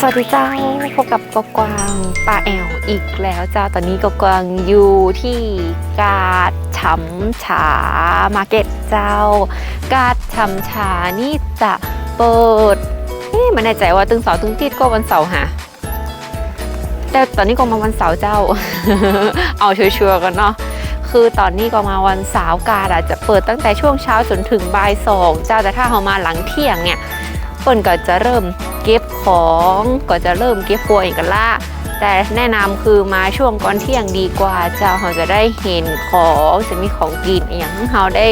สวัสดีเจ้าพบกับกกวางปลาแอลอีกแล้วเจ้าตอนนี้กกวางอยู่ที่กาดฉำฉามาร์เก็ตเจ้า กาดฉำฉานี่จะเปิดเอ๊ะไม่แน่ใจว่าตึงเสาร์ตึงทิศก็วันเสาร์ฮะแต่ตอนนี้ก็มาวันเสาร์เจ้า เอาชัวร์ๆกันเนาะคือตอนนี้ก็มาวันเสาร์กาดอาจจะเปิดตั้งแต่ช่วงเช้าจนถึงบ่ายสองเจ้าแต่ถ้าเรามาหลังเที่ยงเนี่ยเปิ้นก็จะเริ่ม เก็บของก็จะเริ่มเก็บกลัวอีกกันละแต่แนะนำคือมาช่วงก่อนเที่ยงดีกว่าเจ้าเราจะได้เห็นของจะมีของกินอย่างเราได้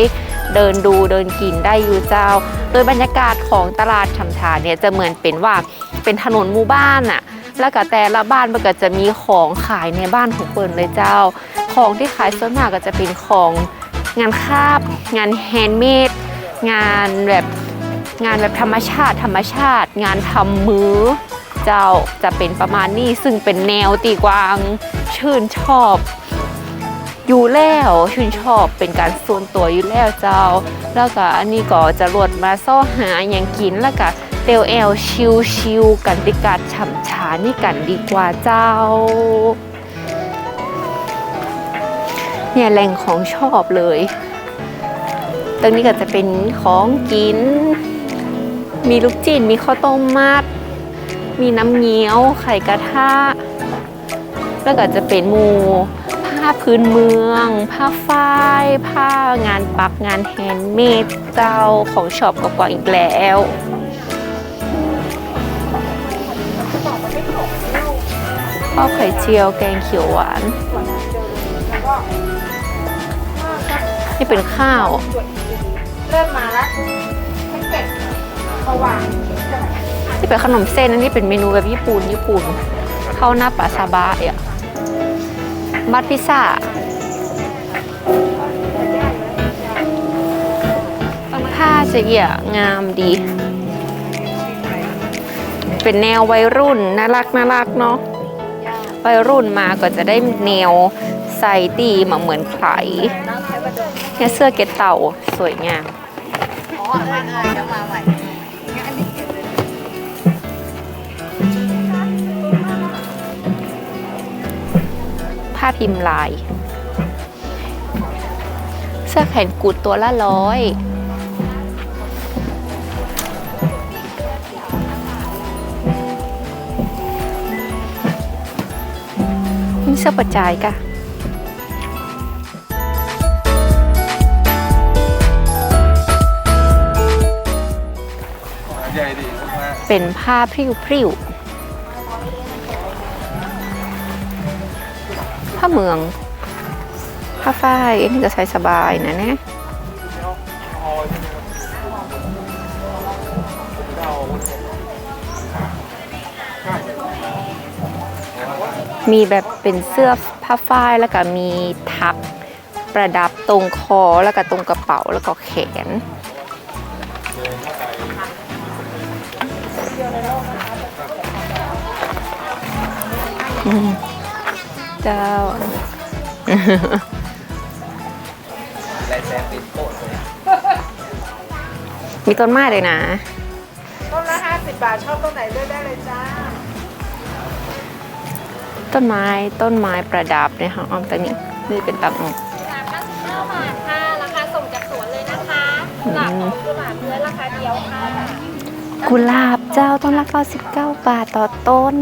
เดินดูเดินกินได้อยู่เจ้า โดยบรรยากาศของตลาดชำชาเนี่ยจะเหมือนเป็นว่าเป็นถนนหมู่บ้านอะแล้วก็แต่ละบ้านมันก็จะมีของขายในบ้านของเปิ้นเลยเจ้า ของที่ขายส่วนมากก็จะเป็นของงานคาบ งานแฮนด์เมดงานแบบ งานแบบธรรมชาติธรรมชาติ งานทำมือ เจ้าจะเป็นประมาณนี้ซึ่งเป็นแนวตีกวางชื่นชอบ อยู่แล้วชื่นชอบเป็นการส่วนตัวอยู่แล้วเจ้า แล้วก็อันนี้ก็จะรวดมาซ่อหาอย่างกินแล้วก็เตลแอลชิวชิวกันติกาฉ่ำชานี่กันดีกว่าเจ้าเนี่ยแหล่งของชอบเลย ตรงนี้ก็จะเป็นของกิน มีลูกจีนมีข้าวต้มมัด มีน้ำเงี้ยว ไข่กระทะ แล้วก็จะเป็นหมูผ้าพื้นเมือง ผ้าฝ้าย ผ้างานปักงานแฮนด์เมดเจ้าของช็อปกับกว่าอีกแล้วข้าวไข่เจียวแกงเขียวหวาน นี่เป็นข้าว เริ่มมาแล้ว ที่เป็นขนมเส้นอันนี้เป็นเมนูแบบญี่ปุ่นญี่ปุ่นข้าวหน้าปลาซาบะอะบัตพิซซ่าผ้าเอี่ยงามดี เป็นแนววัยรุ่นน่ารักน่ารักเนาะวัยรุ่นมาก็จะได้แนวใส่ตีมาเหมือนไข่เนี่ยเสื้อเกตเต่าสวยงามอ๋อไรอะไรจะมาใหม่าพิมพ์ลาย เสื้อแขนกุดตัวละร้อยนี่เสื้อประจายกะใหญ่ดีมากเป็นผ้าพริ้วพริ้ว ผ้าเมือง ผ้าฝ้ายอันนี้ก็ใส่สบายนะเนี่ยมีแบบเป็นเสื้อผ้าฝ้ายแล้วก็มีทักประดับตรงคอแล้วก็ตรงกระเป๋าแล้วก็แขน เจ้าลายแซนติดโคตรเลยมีต้นไม้เลยนะ ต้นละห้าสิบบาทชอบต้นไหนเลือกได้เลยจ้า ต้นไม้ต้นไม้ประดับเนี่ยค่ะออมตรงนี้นี่เป็นตังสามเก้าสิบเก้าบาทค่ะ ราคาส่งจากสวนเลยนะคะกุหลาบของกุหลาบเนื้อราคาเดียวค่ะ กุหลาบเจ้าต้นละ99บาทต่อต้น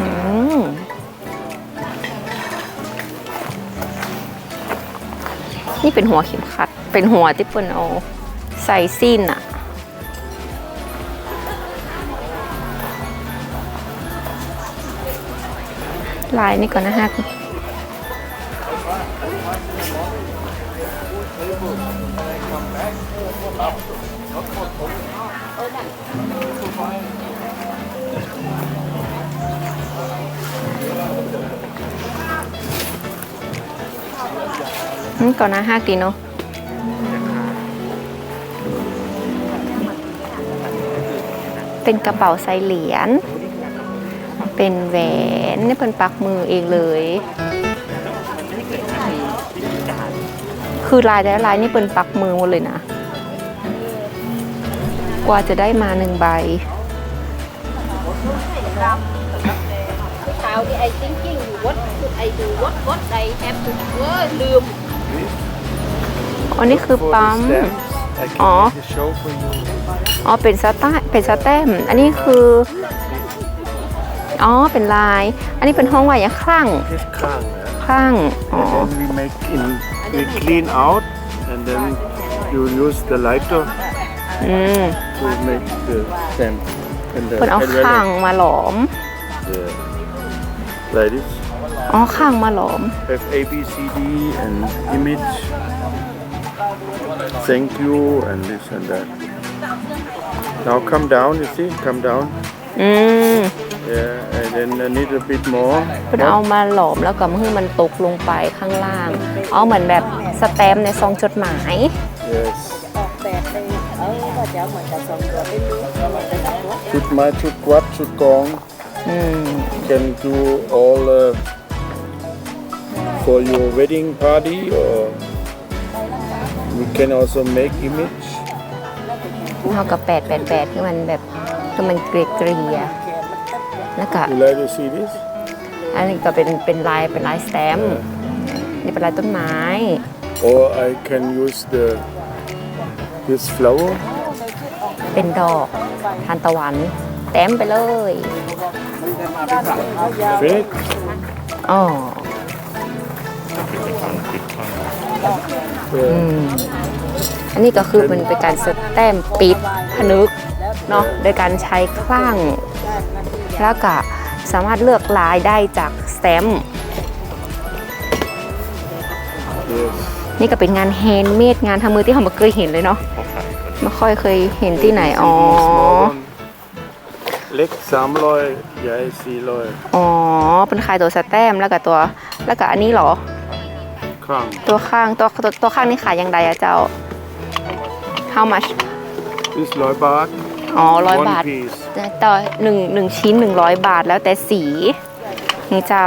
อืมนี่เป็นหัวเข็มขัด เป็นหัวที่เปิ้นเอาใส่สิ้นอะลายนี่ก่อนนะฮะ อืมก่อนหนะห้าดีเนาะเป็นกระเป๋าใส่เหรียญ เป็นแหวนนี่เป็นปักมือเองเลย คือลายแต่ละลายนี่เป็นปักมือหมดเลยนะ กว่าจะได้มาหนึ่งใบเช้าที่ไอ้ thinking what should I do what what I have to เออลืม อันนี้คือ For ปั๊ม the stamps, I can Aw. make a show for you. อ๋อ เป็นสแตมเป็นสแตมป์อันนี้คือ อ๋อ เป็นลาย อันนี้เป็นห้องไว้ยังคลั่ง This crown, yeah. คลั่ง อ๋อ And then we make in, we clean out, and then you use the lighter อืม to make the stamp. And the เพิ่นเอา and ข้างมาหลอม Yeah. Like this. อ๋อข้างมาหลอม Have A, B, C, D, and image. Thank you, and this and that. Now come down, you see, come down. อืม Yeah, and then a little bit more. เพิ่นเอามาหลอมแล้วก็มือมันตกลงไปข้างล่างอ๋อเหมือนแบบสแตมป์ในซองจดหมาย Yes. Should my should quad should gong อืม can do all uh, for your wedding party or we can also make image. เท่ากับแปดแปดแปดที่มันแบบคือมันเกลียเกลียแล้วก็ You like to see this? อันนี้ก็เป็นเป็นลายเป็นลายสแตมป์นี่เป็นลายต้นไม้ Or I can use the this flower. เป็นดอกทานตะวันแต้มไปเลย Fake. อ๋อ Yeah. อืม อันนี้ก็คือมันเป็นการสแตมป์ปิดผนึกเนาะโดยการใช้คลั่ง แล้วก็สามารถเลือกลายได้จากสแตมป์ Yes. นี่ก็เป็นงานแฮนด์เมดงานทำมือที่เราไม่เคยเห็นเลยเนาะไม่ค่อยเคยเห็นที่ไหน อ๋อ Small one. Leg 300, ใหญ่ 400. อ๋อ เป็นขายตัวสแตมป์แล้วก็ตัว แล้วก็อันนี้เหรอครั้งตัวข้างตัวตัวตัวข้างนี่ขายยังไงอะเจ้า how much this 100บาท อ๋อร้อย one บาท piece ต่อหนึ่งหนึ่งชิ้นหนึ่งร้อยบาทแล้วแต่สี นี่เจ้า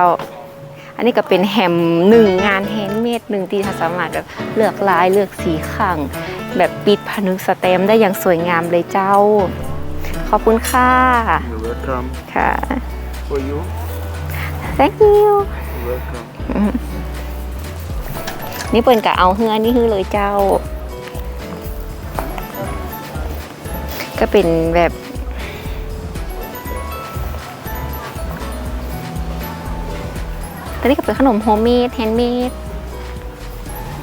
อันนี้ก็เป็นแฮมหนึ่งงานแฮนด์เมดหนึ่งที่สามารถแบบเลือกลายเลือกสีข้าง แบบปิดผนึกสแตมป์ได้อย่างสวยงามเลยเจ้า ขอบคุณค่ะ you're welcome ค่ะ for you thank you you're welcome นี่เปิ่นกะเอาเฮือนี่ฮือเลยเจ้า ก็เป็นแบบตอนนี้ก็เป็นขนมโฮมเมดแฮนด์เมด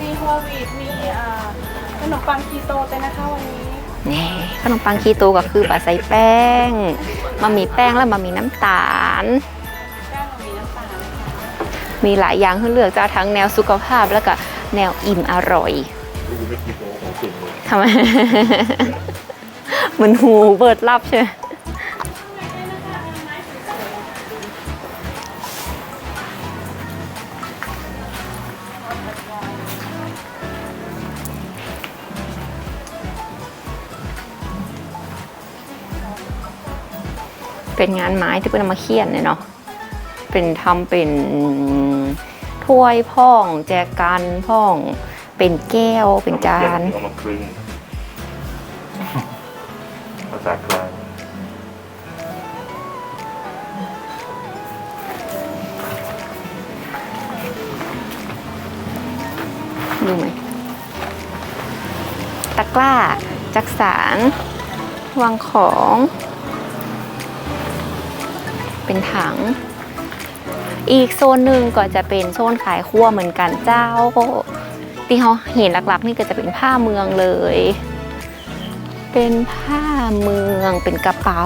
มีโฮลวีดมีอ่าขนมปังคีโตเต้นนะคะวันนี้ นี่ขนมปังคีโตก็คือปลาใส่แป้งมามีแป้งแล้วมามีน้ำตาล แป้งมีน้ำตาลมีหลายอย่างให้เลือกจ้าทั้งแนวสุขภาพแล้วก็แนวอิ่มอร่อยทำไม เหมือนหูเบิดลับใช่ไหมเป็นงานไม้ที่เป็นเอามาเขียนเนี่ยเนาะ เป็นทำเป็นถ้วยพ่อง แจกันพ่อง เป็นแก้ว เป็นจานเอามาครึ่ง สาร วางของ เป็นถัง อีกโซนหนึ่งก็จะเป็นโซนขายครัวเหมือนกันเจ้าที่เขาเห็นหลักๆ นี่ก็จะเป็นผ้าเมืองเลย เป็นผ้าเมืองเป็นกระเป๋า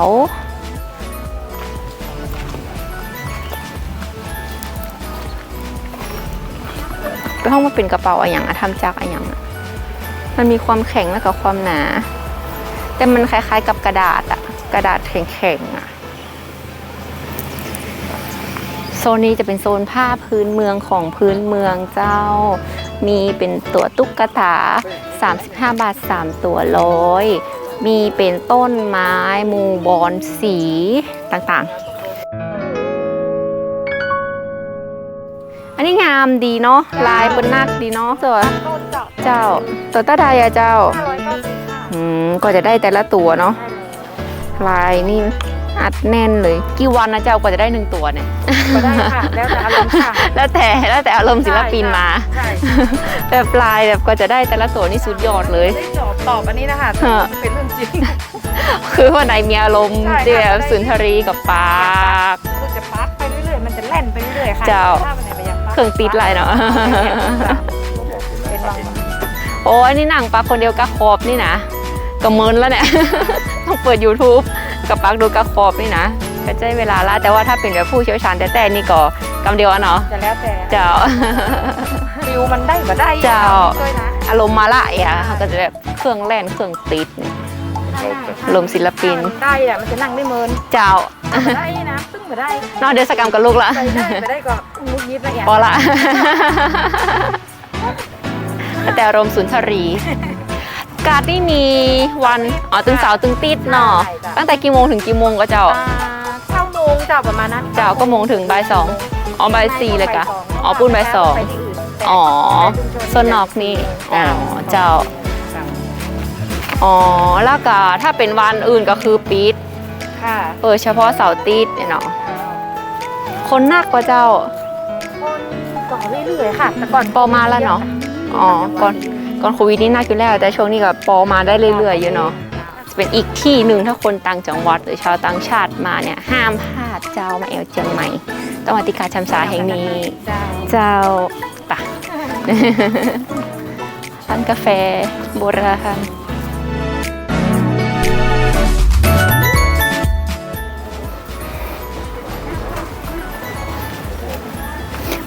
ไปห้องมาเป็นกระเป๋าอะอย่างอะทำจากอะอย่างอะมันมีความแข็งแล้วก็ความหนา แต่มันคล้ายๆ กับกระดาษอะกระดาษแข็งๆอะโซนนี้จะเป็นโซนผ้าพื้นเมืองของพื้นเมืองเจ้า มีเป็นตัวตุ๊กตา 35 บาท 3 ตัวร้อยมีเป็นต้นไม้มูบอนสีต่างๆ อันนี้งามดีเนาะ ลายเป็นนักดีเนาะสวยต้นเจาะเจ้า ตัวตาดอะเจ้าห้าร้อยเก้า อืมก็จะได้แต่ละตัวเนาะลายนี่อัดแน่นเลยกี่วันนะเจ้ากว่าจะได้หนึ่งตัวเนี่ยก็ได้ค่ะแล้วแต่อารมณ์ค่ะ แล้วแต่แล้วแต่อารมณ์ศิลปินมาใช่แบบลายแบบก็จะได้แต่ละตัวนี่สุดยอดเลยได้จอบตอบอันนี้นะคะฮะเป็นเรื่องจริงคือวันไหนมีอารมณ์ใช่ค่ะเดียวสุนทรีกับปากคือจะปักไปเรื่อยๆมันจะแล่นไปเรื่อยๆค่ะเจ้าถ้าวันไหนไปยังปักเครื่องติดลายเนาะเป็นบางวันโอ้ยนี่หนังปลาคนเดียวกระขอบนี่นะ ก็เมินแล้วเนี่ย ต้องเปิด YouTube กับปักดูกระขอบนี่นะก็ใช้เวลาละแต่ว่าถ้าเป็นแบบผู้เชี่ยวชาญแต่แต่นี่ก็กำเดียวอะเนาะจะแล้วแต่เจ้าฟิวมันได้ก็ได้เจ้าเคยนะอารมณ์มาละอะเขาก็จะแบบเครื่องแล่นเครื่องติดเนี่ยอารมณ์ศิลปินถ้ามันได้อะมันจะนั่งได้เมินเจ้าไม่ได้นะซึ่งไม่ได้นอกเดสกรรมกับลูกละไปได้ไปได้ก็มุกยิบละเอียดพอละแต่อารมณ์สุนทรี การ์ดนี่มีวัน อ๋อ ตึงเสาร์ตึงติดเนาะตั้งแต่กี่โมงถึงกี่โมงก็เจ้า อ่าเก้าโมงเจ้าประมาณนั้นเจ้าก็โมงถึงบ่ายสองอ๋อบ่ายสี่เลยกะ อ๋อปุ้นบ่ายสองไปที่อื่นอ๋อโซนนอกนี่อ๋อเจ้า อ๋อ แล้วก็ถ้าเป็นวันอื่นก็คือปิด ค่ะเออ เฉพาะเสาร์ติดเนี่ยเนาะ คนนักกว่าเจ้า คนก่อนเรื่อยๆค่ะแต่ก่อนปอมาแล้วเนาะอ๋อก่อน ก่อนโควิดนี่น่าอยู่แล้วแต่ช่วงนี้ก็ปอมาได้เรื่อยๆอยู่เนาะจะเป็นอีกที่หนึ่งถ้าคนต่างจังหวัดหรือชาวต่างชาติมาเนี่ยห้ามพลาดเจ้ามาแอวเจียงใหม่ต้องมาติกาชำสาแห่งนี้เจ้าเจ้าปะร้านกาแฟโบราณ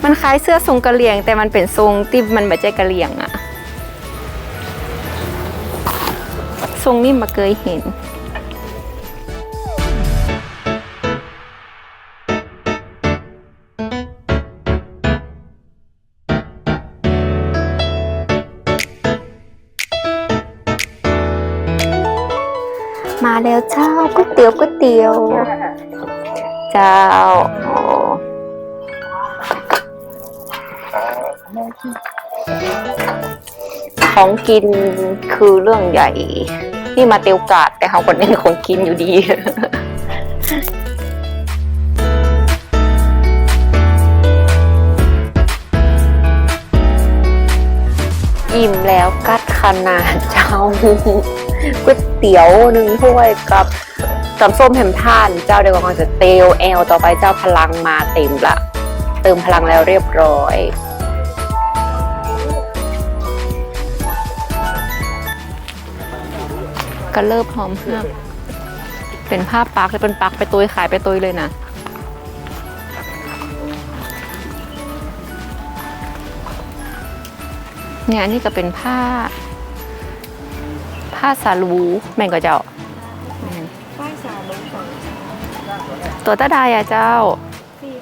มันคล้ายเสื้อทรงกะเหรี่ยง แต่มันเป็นทรงที่มันไม่ใช่กะเหรี่ยงอะ ทรงนี่มาเคยเห็น มาแล้วเจ้าก๋วยเตี๋ยวก๋วยเตี๋ยว เจ้าโอ้ของกินคือเรื่องใหญ่ นี่มาเตียวกาดแต่เขาคนเน้นของกินอยู่ดีอิ่มแล้วกัดขนาดเจ้าก๋วยเตี๋ยวหนึ่งถ้วยกับกับส้มแฮมท่าน เจ้าเดียวกันจะเตลแอลต่อไปเจ้าพลังมาเต็มละ เติมพลังแล้วเรียบร้อย ก็เลิบหอมมากเป็นผ้าปักเลยเป็นปักไปตุยขายไปตุยเลยนะเนี่ยอันนี้ก็เป็นผ้า ผ้าสาลูแม่งก็เจ้าป้ายสาวลงก่อนตัวตาดายอะเจ้าพี่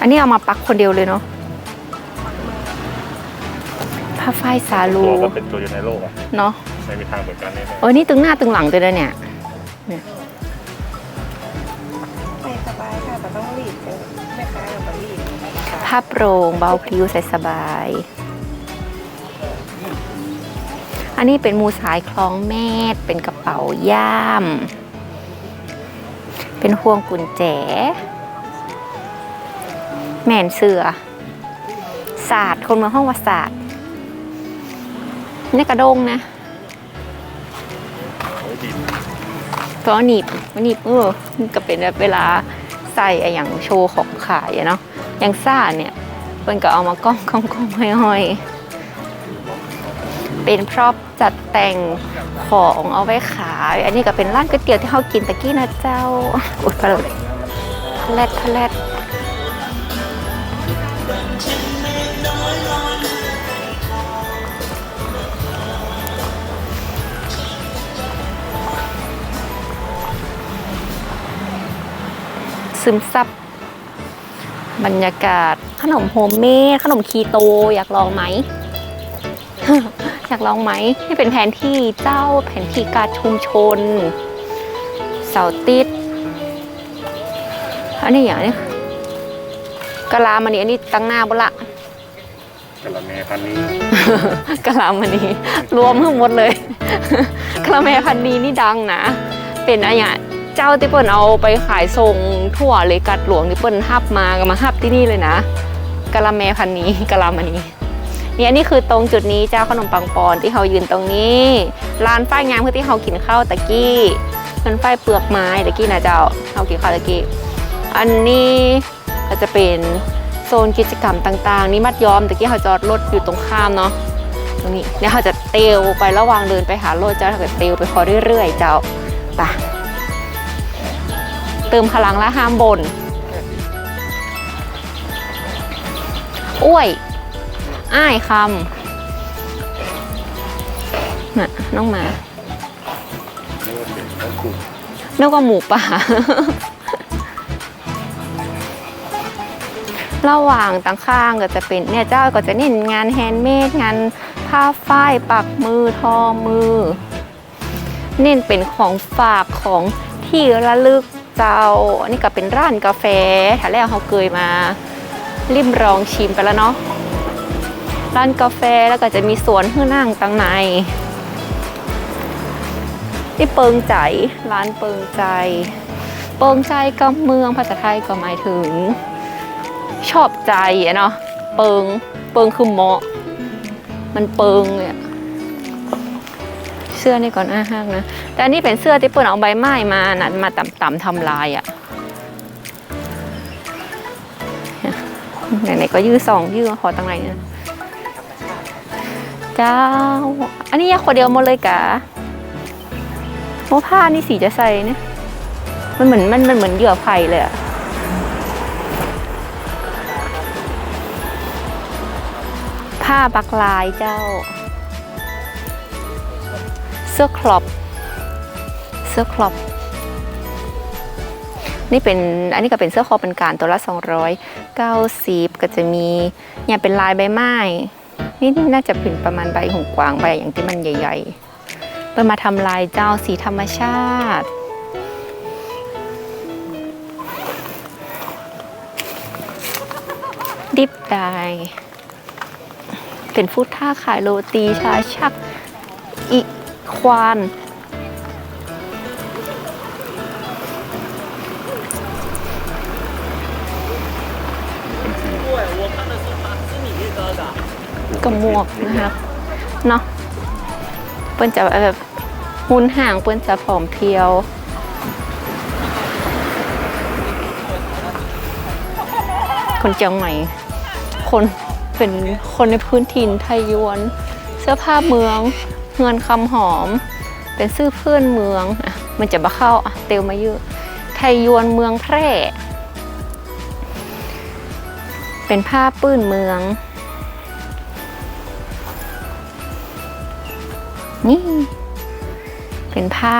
อันนี้เอามาปักคนเดียวเลยเนาะผ้าฝ้ายสาลูตัวก็เป็นตัวอยู่ในโลกอะเนาะ ไม่มีทางเหมือนกันแน่เออนี่ตึงหน้าตึงหลังตัวเลยเนี่ยใส่สบายค่ะแต่ต้องรีบเลยแม่ค้าเราก็รีบผ้าโปร่งเบาพลิ้วใส่สบาย อันนี้เป็นมูสายคล้องแม่ดเป็นกระเป๋าย่าม เป็นห่วงกุญแจ แม่นเสือศาสตร์คนเมืองห้องว่าศาสตร์นี่กระด้งนะ โอ้ยดีเพราะหนีบหนีบเออมันก็เป็นแบบเวลาใส่อะอย่างโชว์ของขายอะเนาะอย่างซ่าเนี่ยเพิ่นก็เอามากล้องกล้องกล้องห้อยๆเป็นพร็อพจัดแต่งของเอาไว้ขาย อันนี้ก็เป็นร้านก๋วยเตี๋ยวที่เขากินตะกี้นะเจ้าอุดพะเลยพะแลดพะแลด ซึมซับบรรยากาศขนมโฮมเมดขนมคีโตอยากลองไหม อยากลองไหมนี่เป็นแผนที่เจ้าแผนที่การชุมชน เสาติดอันนี้อย่างนี้กะลามันนี่อันนี้ตั้งหน้าบุละกะละแมพันนี้กะลามันนี่รวมทั้งหมดเลยกะละแมพันนีนี่ดังนะ เป็นอะไรอย่าง เจ้าที่เปิ้นเอาไปขายส่งทั่วเลยกัดหลวงที่เปิ้นฮับมาก็มาฮับที่นี่เลยนะกะละแมพันนี้กะลามันนีนี่อันนี้คือตรงจุดนี้เจ้าขนมปังปอนที่เขายืนตรงนี้ร้านฝ้ายงามคือที่เขากินข้าวตะกี้เป็นฝ้ายเปลือกไม้ตะกี้นะเจ้าเขากินข้าวตะกี้อันนี้ก็จะเป็นโซนกิจกรรมต่างๆ นี่มัดย้อมตะกี้เขาจอดรถอยู่ตรงข้ามเนาะตรงนี้เดี๋ยเขาจะเตลไประหว่างเดินไปหารถเจ้าถ้าเกิดเตลไปพอเรื่อยๆเจ้าไป เติมพลังและห้ามบน อ้วย อ้ายคำน่ะน้องหมานี่ว่าเป็นข้าวกลุ่มนึกว่าหมูป่า ระหว่างต่างข้างก็จะเป็นเนี่ยเจ้าก็จะเน้นงานแฮนด์เมดงานผ้าฝ้ายปักมือทอมือ เน้นเป็นของฝากของที่ระลึก เจ้า อันนี้ก็เป็นร้านกาแฟถ้าแรกเขาเคยมาริมรองชิมไปแล้วเนาะร้านกาแฟแล้วก็จะมีสวนให้นั่งตั้งในที่เปิงใจร้านเปิงใจ เปิงใจกับเมืองภาษาไทยก็หมายถึง ชอบใจเนาะเปิงเปิงคือเหมาะ มันเปิงเลยอะเสื้อนี่ก่อนอ้าห้างนะ แต่อันนี้เป็นเสื้อที่เปิ้ลเอาใบไม้มานะมาต่ำๆทำลายอะไหนๆก็ยื้อสองยื้อขอตั้งไหนเนี่ยเจ้า อันนี้ยาคนเดียวหมดเลยกะเพราะผ้านี่สีจะใสเนี่ยมันเหมือนมันมันเหมือนเหยื่อไผ่เลยอะผ้าปักลายเจ้า สื้อครอปเสื้อครอปนี่เป็นอันนี้ก็เป็นเสื้อคอเป็นการตัวละ 290 ก็จะมีเนี่ยเป็นลายใบไม้นี่น่าจะเป็นประมาณใบหงกวางใบอย่างที่มันใหญ่ๆเปิดมาทำลายเจ้าสีธรรมชาติดิบได้เป็นฟูดท่าขายโรตีชาชักอี ควาน กับหมวกนะครับเนาะเปิ้นจะแบบหุ่นห่างเปิ้นจะผอมเพรียว คนเจียงใหม่ คนเป็นคนในพื้นถิ่นไทยยวน เสื้อผ้าเมือง เงินคำหอม เป็นซื้อเพื่อนเมืองอะมันจะมาเข้าอะเตลมาเยอะไทยยวนเมืองแพร่ เป็นผ้าปื้นเมือง นี่ เป็นผ้า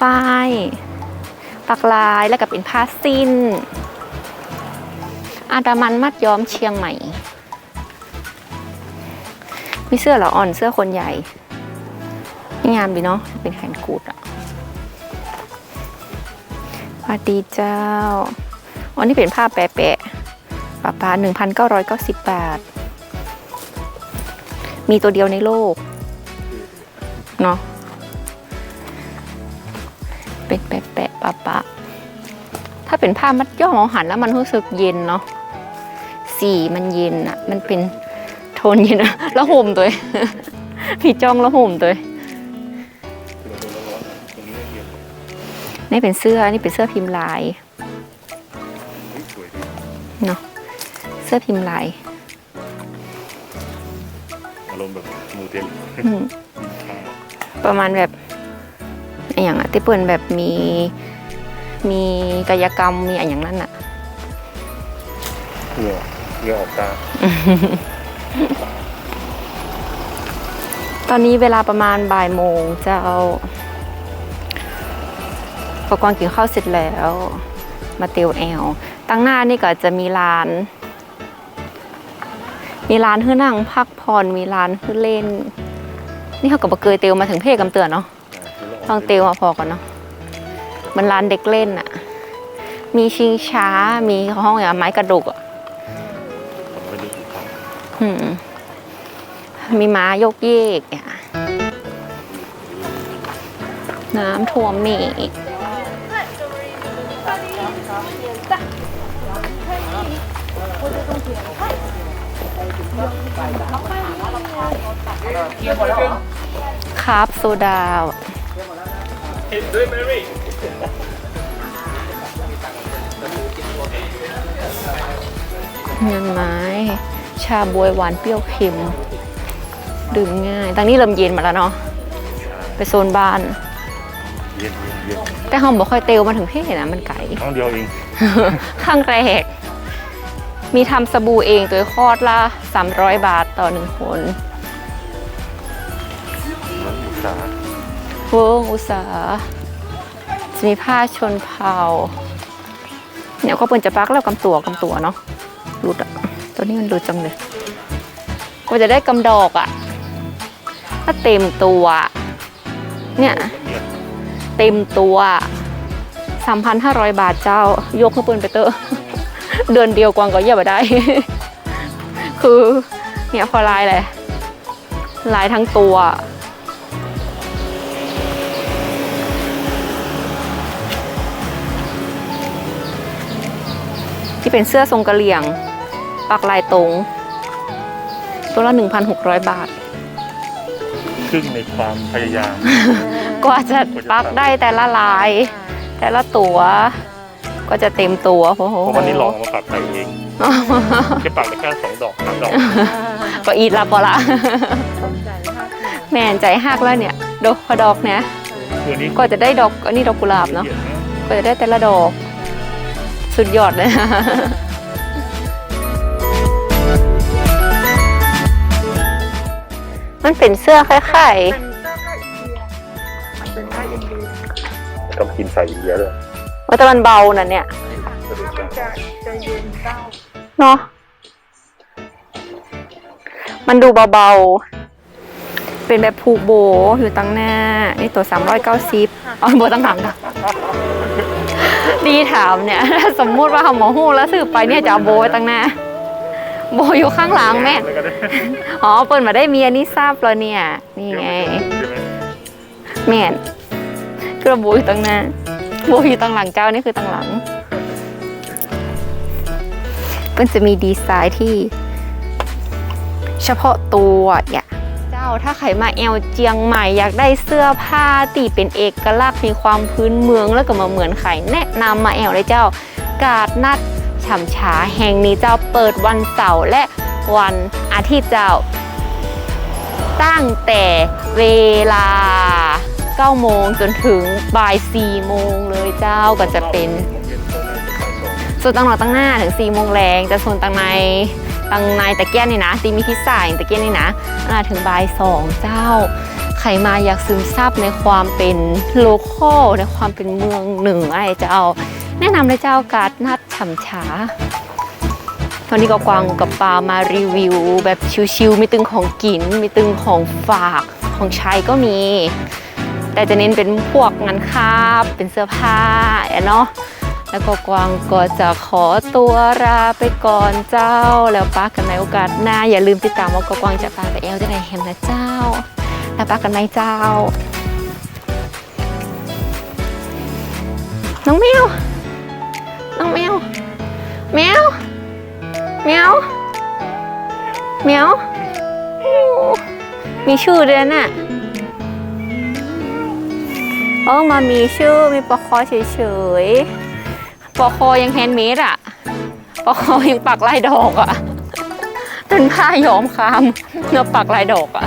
ฝ้ายปักลายแล้วก็เป็นผ้าสิ้น อาดามันมัดย้อมเชียงใหม่ มีเสื้อเหรออ่อนเสื้อคนใหญ่ งามดีเนาะเป็นแขนกูดอะสวัสดีเจ้าอันนี้เป็นผ้าแปะแปะปะปาหนึ่งพันเก้าร้อยเก้าสิบบาท มีตัวเดียวในโลก เนาะเป็นแปะแปะปะปะ ถ้าเป็นผ้ามัดย้อมอาหันแล้วมันรู้สึกเย็นเนาะ สีมันเย็นอะมันเป็นโทนเย็นอะแล้วห่มตัวพี่จ้องแล้วห่มตัว นี่เป็นเสื้อนี่เป็นเสื้อพิมพ์ลายสวยดีเนาะเสื้อพิมพ์ลายอารมณ์แบบมูเทลอืมประมาณแบบอหย่างอะที่เปิ่นแบบมีมีกายกรรมมีอะไรอย่างนั้นอะเหงื่อเหงื่อออกตา ตอนนี้เวลาประมาณบ่ายโมงจะเอา ปกรณ์กินข้าวเสร็จแล้ว มาเตียวแอลตั้งหน้านี่ก็จะมีร้าน มีร้านให้นั่งพักผ่อนมีร้านให้เล่น นี่เขากับเกยเตียวมาถึงเพศกำเตือนเนาะต้องเตียวมาพอก่อนเนาะมันร้านเด็กเล่นอะมีชิงช้ามีห้องอย่างไม้กระดกอะอืมมีม้ายกเยกเนี่ยน้ำท่วมนี่อีก ครับโซดาเงินไม้ ชาบวยหวานเปรี้ยวเค็ม ดื่มง่ายตอนนี้เริ่มเย็นมาแล้วเนาะ ไปโซนบ้าน เย็นเย็นเย็นแต่ห้องบ่ค่อยเตลมาถึงเพ่นะมันไก่ครั้งเดียวเองข้างแรก มีทำสบู่เองตัวคอดละ300 บาทต่อหนึ่งคนมันอุตสาหเวิร์กอุตสาห์จะมีผ้าชนเผ่าเนี่ยก็เปินจะปักแล้วกำตัวกำตัวเนาะหลุดอะตัวนี้มันหลุดจังเลยก็จะได้กำดอกอะถ้าเต็มตัว เนี่ย เต็มตัว 3,500 บาทเจ้ายกให้เปินไปเตอะ เดือนเดียวกวางก็เหยียบมาได้ คือเนี่ยพอลายเลยลายทั้งตัว ที่เป็นเสื้อทรงกะเหลี่ยง ปักลายตรง ตัวละ1,600 บาท ครึ่งในความพยายาม กว่าจะปักได้แต่ละลาย แต่ละตัว ก็จะเต็มตัวโอ้โหเพราะวันนี้ลองเอามาปักใส่เองแค่ปักได้แค่สองดอกสามดอกก็อีดละพอละแม่นใจหักแล้วเนี่ย ดอกพอดอกเนี่ยตัวนี้ก็จะได้ดอกอันนี้ดอกกุหลาบเนาะละอียดมากก็จะได้แต่ละดอก สุดยอดเลยมันเป็นเสื้อคล้ายต้องกินใส่เยอะเลยๆ ว่าแต่มันเบาน่ะเนี่ยเนาะมันดูเบาๆ เป็นแบบผูกโบอยู่ตั้งหน้า นี่ตัว 390อ๋อโบตั้งหลังค่ะดีถามเนี่ย สมมุติว่าเขาหมอหูแล้วสืบไปเนี่ยจะเอาโบไว้ตั้งหน้า โบอยู่ข้างหลังแม่ อ๋อ เปิดมาได้เมียนี่ทราบแล้วเนี่ย นี่ไง แม่กระโบอยู่ตั้งหน้า โบอยู่ตังหลังเจ้านี่คือตังหลังมันจะมีดีไซน์ที่ เฉพาะตัวอย่าเจ้าถ้าใครมาแอลเจียงใหม่อยากได้เสื้อผ้าตีเป็นเอกลักษณ์มีความพื้นเมืองแล้วก็มาเหมือนไข่แนะนำมาแอลเลยเจ้า กาดนัดฉ่ำฉาแห่งนี้เจ้าเปิดวันเสาร์และวันอาทิตย์เจ้า ตั้งแต่เวลา 9 โมงจนถึงบ่าย 4 โมงเลยเจ้าก็จะเป็นส่วนตังหนอตั้งหน้าถึง 4 โมงแรงแต่ส่วนตังในตังในตะเกียนนี่นะตีมีพิซซ่าอย่างตะเกียนนี่นะอ่าถึงบ่ายสองเจ้าใครมาอยากซึมซับในความเป็นโลคอลในความเป็นเมืองหนือไอ้เจ้าแนะนำเลยเจ้าการ์ดนัดฉ่ำฉาวันนี้ก็กวางกับปามารีวิว แบบชิวๆมีตึงของกิน มีตึงของฝากของใช้ก็มี แต่จะเน้นเป็นพวกงานคาบเป็นเสื้อผ้าอะเนาะแล้วก็กวางก็จะขอตัวลาไปก่อนเจ้า แล้วป้ากันในโอกาสหน้า อย่าลืมติดตามว่ากวางจะพาไปแอลที่ไหนแฮมนะเจ้า แล้วป้ากันในเจ้า น้องแมวน้องแมวแมวแมวแมวมีชื่อด้วยนะน่ะ ออมามีชื่อมีปอคอเฉยๆปอคอยังแฮนด์เมดอะปอคอยังปักลายดอกอะเป็นผ้าย้อมคามเนื้อปักลายดอกอะ